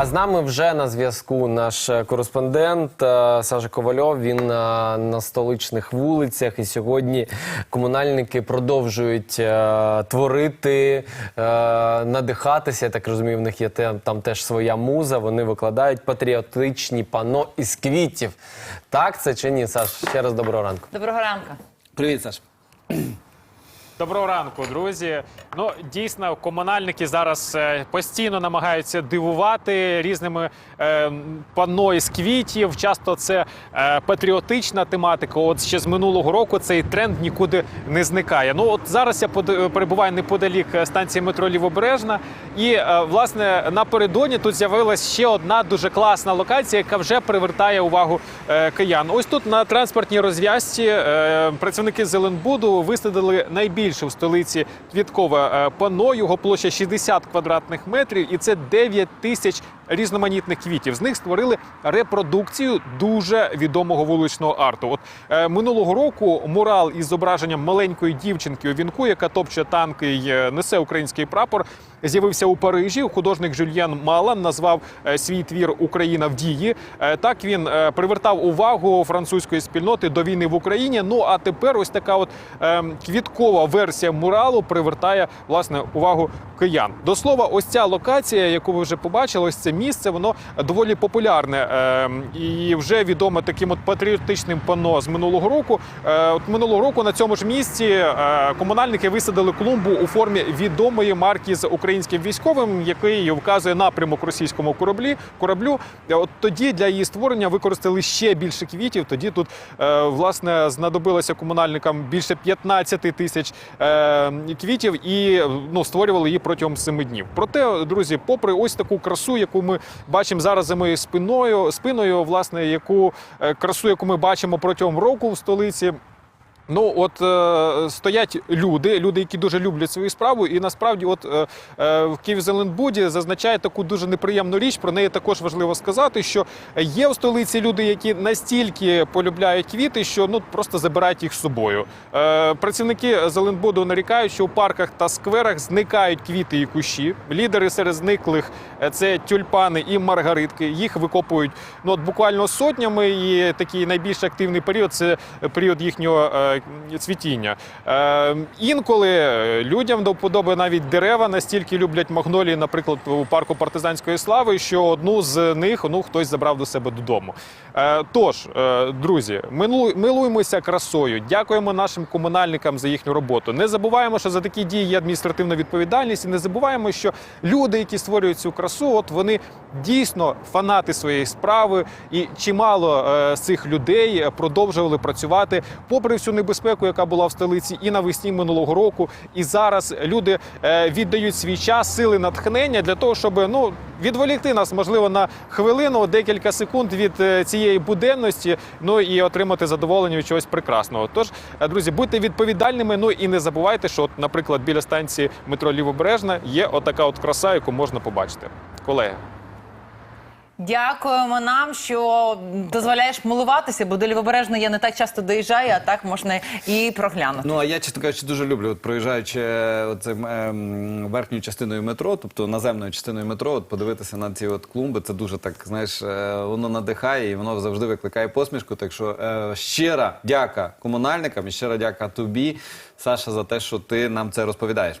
А з нами вже на зв'язку наш е, кореспондент е, Саша Ковальов. Він е, на столичних вулицях, і сьогодні комунальники продовжують е, творити, е, надихатися. Я так розумію, в них є те- там теж своя муза. Вони викладають патріотичні пано із квітів. Так це чи ні, Саш? Ще раз доброго ранку. Доброго ранку. Привіт, Саш. Доброго ранку, друзі. Ну дійсно, комунальники зараз е, постійно намагаються дивувати різними е, панно із квітів. Часто це е, патріотична тематика. От ще з минулого року цей тренд нікуди не зникає. Ну от зараз я перебуваю неподалік е, станції метро Лівобережна, і е, власне напередодні тут з'явилася ще одна дуже класна локація, яка вже привертає увагу е, киян. Ось тут на транспортній розв'язці е, працівники Зеленбуду висадили найбільше в столиці квіткове пано. Його площа 60 квадратних метрів, і це 9 тисяч різноманітних квітів. З них створили репродукцію дуже відомого вуличного арту. От е, минулого року мурал із зображенням маленької дівчинки у вінку, яка топче танки й е, несе український прапор. З'явився у Парижі. Художник Жюльєн Малан назвав е, свій твір Україна в дії. Е, Так він привертав увагу французької спільноти до війни в Україні. Ну а тепер ось така от квіткова версія муралу привертає власне увагу киян. До слова, ось ця локація, яку ви вже побачили, ось це місце, воно доволі популярне е, і вже відоме таким от патріотичним панно з минулого року. Е, От минулого року на цьому ж місці е, комунальники висадили клумбу у формі відомої марки з українським військовим, який вказує напрямок російському кораблі. Кораблю от тоді для її створення використали ще більше квітів. Тоді тут е, власне знадобилося комунальникам більше 15 тисяч квітів і ну створювали її протягом семи днів. Проте, друзі, попри ось таку красу, яку ми бачимо зараз за моєю спиною, спиною, власне, яку е, красу, яку ми бачимо протягом року в столиці. Ну, от е, стоять люди, люди, які дуже люблять свою справу, і насправді, от е, е, в Київзеленбуді зазначає таку дуже неприємну річ. Про неї також важливо сказати, що є в столиці люди, які настільки полюбляють квіти, що ну просто забирають їх з собою. Е, працівники Зеленбуду нарікають, що у парках та скверах зникають квіти і кущі. Лідери серед зниклих це тюльпани і маргаритки. Їх викопують ну от буквально сотнями. І такий найбільш активний період це період їхнього е, цвітіння. Е, інколи людям до вподоби навіть дерева настільки люблять магнолії, наприклад, у парку партизанської слави, що одну з них ну хтось забрав до себе додому. Е, тож, е, друзі, милуємося красою. Дякуємо нашим комунальникам за їхню роботу. Не забуваємо, що за такі дії є адміністративна відповідальність, і не забуваємо, що люди, які створюють цю красу, от вони дійсно фанати своєї справи, і чимало е, з цих людей е, продовжували працювати попри всю небезпеку, яка була в столиці, і навесні минулого року. І зараз люди е, віддають свій час, сили, натхнення для того, щоб ну відволікти нас, можливо, на хвилину, декілька секунд від е, цієї буденності, ну і отримати задоволення від чогось прекрасного. Тож, е, друзі, будьте відповідальними. Ну і не забувайте, що, наприклад, біля станції метро Лівобережна є отака от краса, яку можна побачити. Колеги. Дякуємо нам, що дозволяєш милуватися, бо до я не так часто доїжджаю, а так можна і проглянути. Ну а я, чесно кажучи, дуже люблю, от проїжджаючи е, оцим, ем, верхньою частиною метро, тобто наземною частиною метро, от подивитися на ці от клумби, це дуже так, знаєш, е, воно надихає і воно завжди викликає посмішку. Так що е, щира дяка комунальникам і щира дяка тобі, Саша, за те, що ти нам це розповідаєш.